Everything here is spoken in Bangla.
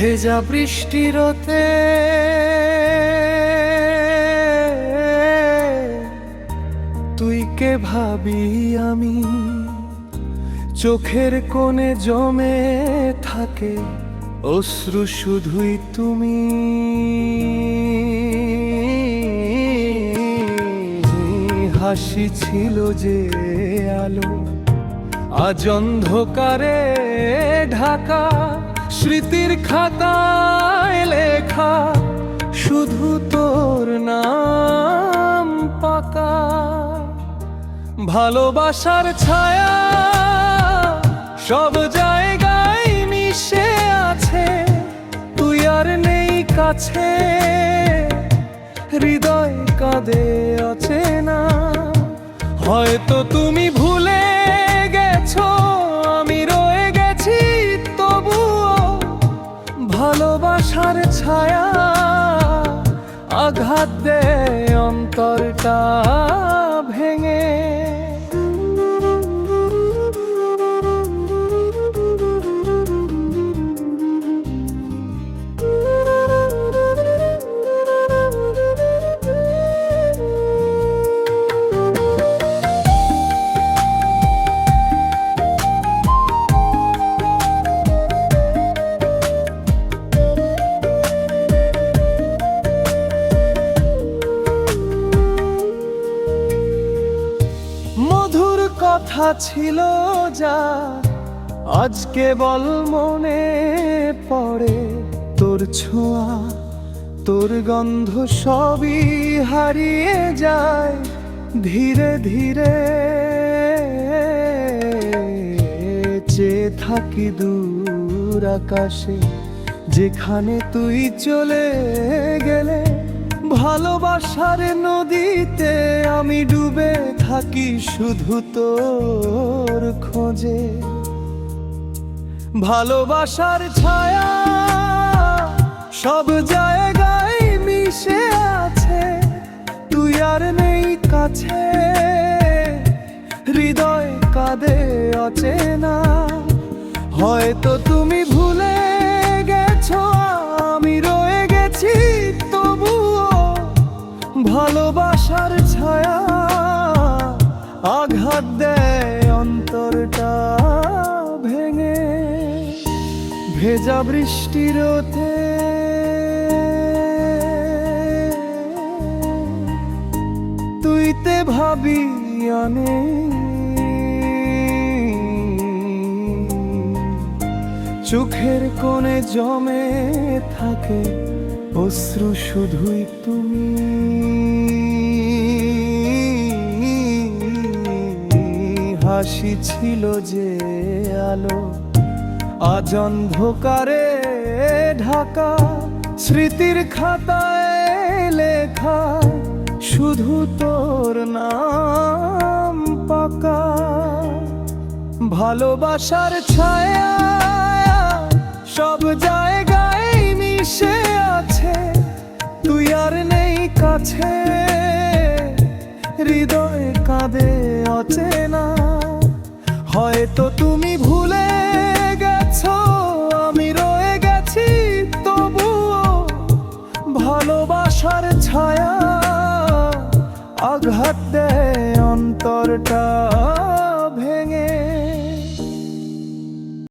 ভেজা বৃষ্টিরতে তুই কে ভাবি আমি? চোখের কোণে জমে থাকে অশ্রু শুধুই তুমি। হাসি ছিল যে আলো, আজ অন্ধকারে ঢাকা। স্মৃতির খাতায় লেখা শুধু তোর নাম পাকা। ভালোবাসার ছায়া সব জায়গায় মিশে আছে, তুই আর নেই কাছে। হৃদয় কাঁদে অচেনা হয়তো তুমি ভুলে আঘাত কথা ছিল যা আজকে বল মনে পড়ে। তোর ছোঁয়া, তোর গন্ধ সবই হারিয়ে যায় ধীরে ধীরে। চেয়ে থাকি দূর আকাশে, যেখানে তুই চলে গেলে ভালোবাসার নদীতে আমি ডুবে থাকি শুধু তোর খোঁজে। ভালোবাসার ছায়া সব জায়গায় মিশে আছে, তুই আর নেই কাছে। হৃদয় কাঁদে অচেনা, হয়তো তুমি ভালোবাসার ছায়া আঘাত দেয় অন্তরটা ভেঙে। ভেজা বৃষ্টিরতে তুই তে ভাবি চোখের কোণে জমে থাকে অশ্রু শুধুই তুমি। হাসি ছিল যে আলো, আজ অন্ধকারে ঢাকা, স্মৃতির খাতায় লেখা, শুধু তোর নাম পাকা। ভালোবাসার ছায়া, সব জায়গায় মিশে আছে, তুই আর নেই কাছে। হৃদয় কাঁদে অচেনা। হয়তো তুমি ভুলে গেছো আমি রয়ে গেছি তবুও ভালোবাসার ছায়া আঘাত দেয় অন্তরটা।